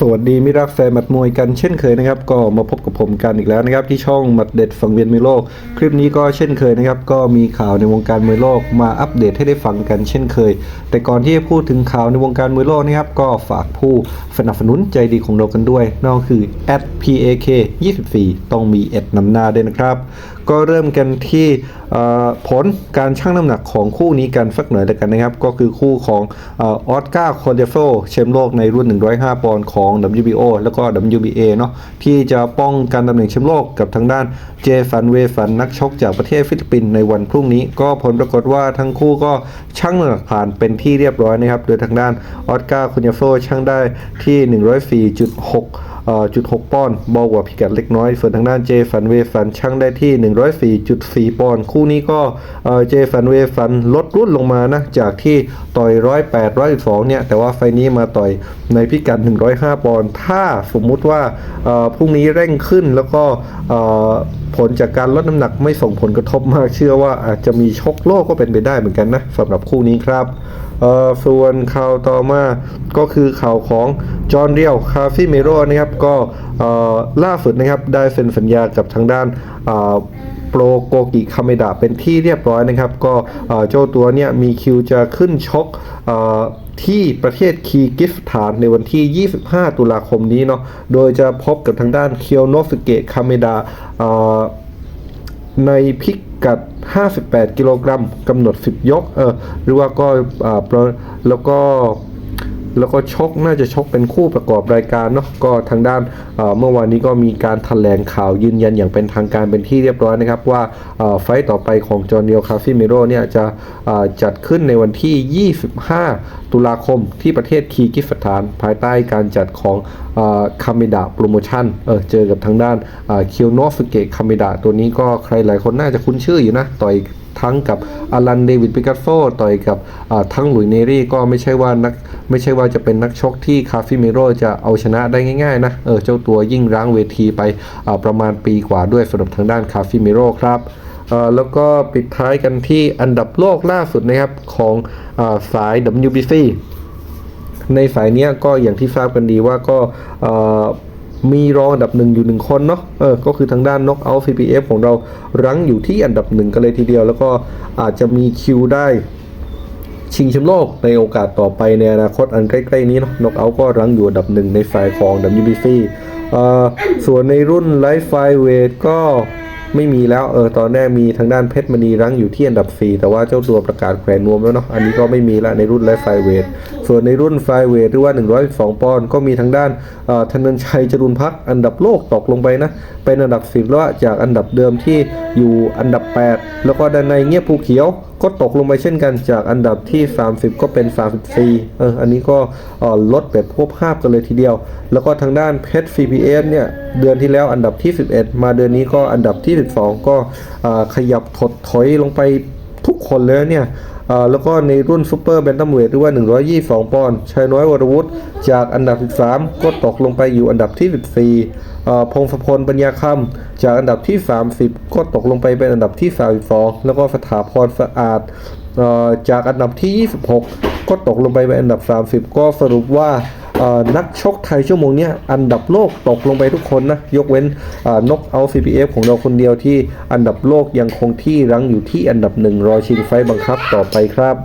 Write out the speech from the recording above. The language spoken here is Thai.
สวัสดีมิรักแฟนหมัดมวยกันเช่นเคยนะครับ ก็มาพบกับผมกันอีกแล้วนะครับ ที่ช่องหมัดเด็ดฝั่งเวียนมวยโลก คลิปนี้ก็เช่นเคยนะครับ ก็มีข่าวในวงการมวยโลกมาอัปเดตให้ได้ฟังกันเช่นเคย แต่ก่อนที่จะพูดถึงข่าวในวงการมวยโลกนะครับ ก็ฝากผู้สนับสนุนใจดีของเรากันด้วยนั่นก็คือ @pak 24 ต้องมีเอ็ดนำหน้าด้วยนะครับ ก็เริ่มกันที่ผลการชั่งน้ำหนักของคู่นี้กันสักหน่อยแล้วกันนะครับ ก็คือคู่ของออสการ์คอนเดโฟแชมป์โลกในรุ่น 105 ปอนด์ของ WBO แล้วก็ WBA เนาะที่จะป้องกันตำแหน่งแชมป์โลกกับทางด้านเจฟันเวฟันนักชกจากประเทศฟิลิปปินส์ในวันพรุ่งนี้ ก็ผลปรากฏว่าทั้งคู่ก็ชั่งน้ำหนักผ่านเป็นที่เรียบร้อยนะครับ โดยทางด้านออสการ์คอนเดโฟชั่งได้ที่ 104.6 จุด6ปอนด์เบากว่าพิกัดเล็กน้อย ส่วนทางด้านเจฟันเวฟันช่างได้ที่ 104.4 ปอนด์คู่นี้ก็เจฟันเวฟันลดรุ่นลงมานะจากที่ต่อย 108 112เนี่ยแต่ว่าไฟนี้มาต่อยในพิกัด 105 ปอนด์ถ้าสมมุติว่าพรุ่งนี้เร่งขึ้นแล้วก็ผลจากการลดน้ำหนักไม่ส่งผลกระทบมากเชื่อว่าอาจจะมีชกโลกก็เป็นไปได้เหมือนกันนะสำหรับคู่นี้ครับส่วนข่าวต่อมาก็คือข่าวของจอห์นเรียวคาฟิเมโรนะครับก็ล่าสุดนะครับได้เซ็นสัญญากับทางด้านโปรโกกิคาเมดะเป็นที่เรียบร้อยนะครับ ก็เจ้าตัวเนี่ยมีคิวจะขึ้นชกที่ประเทศคีกิสถานในวันที่ 25 ตุลาคมนี้เนาะโดยจะพบกับทางด้านเคียวโนสเกะคาเมดะ ในพิกัด 58 กิโลกรัมกำหนด 10 ยก เออหรือว่าก็อ่าแล้วก็ แล้วก็ชกน่าจะชกเป็นคู่ประกอบรายการเนาะก็ทางด้านเมื่อวานนี้ก็มีการแถลงข่าวยืนยันอย่างเป็นทางการเป็นที่เรียบร้อยนะครับ ว่าไฟต์ต่อไปของจอห์นเดียวคาฟิเมโรเนี่ยจะจัดขึ้นในวันที่ 25 ตุลาคมที่ประเทศคีกิสถาน ภายใต้การจัดของคาเมดะโปรโมชั่นเออเจอกับทางด้านเคียวโนสเกะคาเมดะตัวนี้ก็ใครหลายคนน่าจะคุ้นชื่ออยู่นะต่อย ทั้งกับอลันเดวิดปิกัสโซต่อยกับทั้งหลุยเนรี่ก็ไม่ใช่ว่านักไม่ใช่ว่าจะเป็นนักชกที่คาฟิเมโรจะเอาชนะได้ง่ายๆนะเออเจ้าตัวยิ่งร้างเวทีไปประมาณปีกว่าด้วยสำหรับทางด้านคาฟิเมโรครับแล้วก็ปิดท้ายกันที่อันดับโลกล่าสุดนะครับของอาสาย WBC ในสายนี้ก็อย่างที่ทราบกันดีว่าก็ มีรองอันดับหนึ่งอยู่หนึ่งคนเนาะเออก็คือทางด้านน็อกเอาท์ CPF ของเรารั้งอยู่ที่อันดับหนึ่งกันเลยทีเดียว แล้วก็อาจจะมีคิวได้ชิงแชมป์โลกในโอกาสต่อไปในอนาคตอันใกล้ ๆ นี้เนาะน็อกเอาท์ก็รั้งอยู่อันดับหนึ่งในฝ่ายของ WBC เอ่อส่วนในรุ่นไลฟ์ไฟเวทก็ไม่มีแล้วเออตอนแรกมีทางด้านเพชรมณีรั้งอยู่ที่อันดับ 4 แต่ว่าเจ้าตัวประกาศแขวนนวมแล้วเนาะอันนี้ก็ไม่มีละในรุ่นไลฟ์ไฟเวทส่วนในรุ่นไฟเวทหรือว่า 112 ปอนด์ก็มีทางด้านธนนชัยจรุนพักอันดับโลกตกลงไปนะ เป็นอันดับ 10 แล้วอะจากอันดับเดิมที่อยู่อันดับ 8 แล้วก็ด้านในเงียบภูเขียวก็ตกลงไปเช่นกันจากอันดับที่ 30 ก็เป็น 34 เออ อันนี้ก็ลดแบบควบภาพกันเลยทีเดียว แล้วก็ทางด้านเพชร CPS เนี่ย เดือนที่แล้วอันดับที่ 11 มาเดือนนี้ก็อันดับที่ 12 ก็ขยับถดถอยลงไปทุกคนเลยเนี่ย แล้วก็ในรุ่นซูเปอร์แบนตัมเวทหรือว่า 122 ปอนด์ชายน้อยวรวุฒิจากอันดับ 13 ก็ตกลงไปอยู่อันดับที่ 14เอ่พงศพลปัญญาคำจากอันดับที่ 30 ก็ตกลงไปเป็นอันดับที่ 32 แล้วก็สถาพรสะอาดจากอันดับที่ 26 ก็ตกลงไปเป็นอันดับ 30 ก็สรุปว่า นักชกไทยชั่วโมงนี้อันดับโลกตกลงไปทุกคนนะ ยกเว้นนกเอา CPF ของเราคนเดียวที่อันดับโลกยังคงที่รั้งอยู่ที่อันดับหนึ่งรอชิงไฟบังคับต่อไปครับ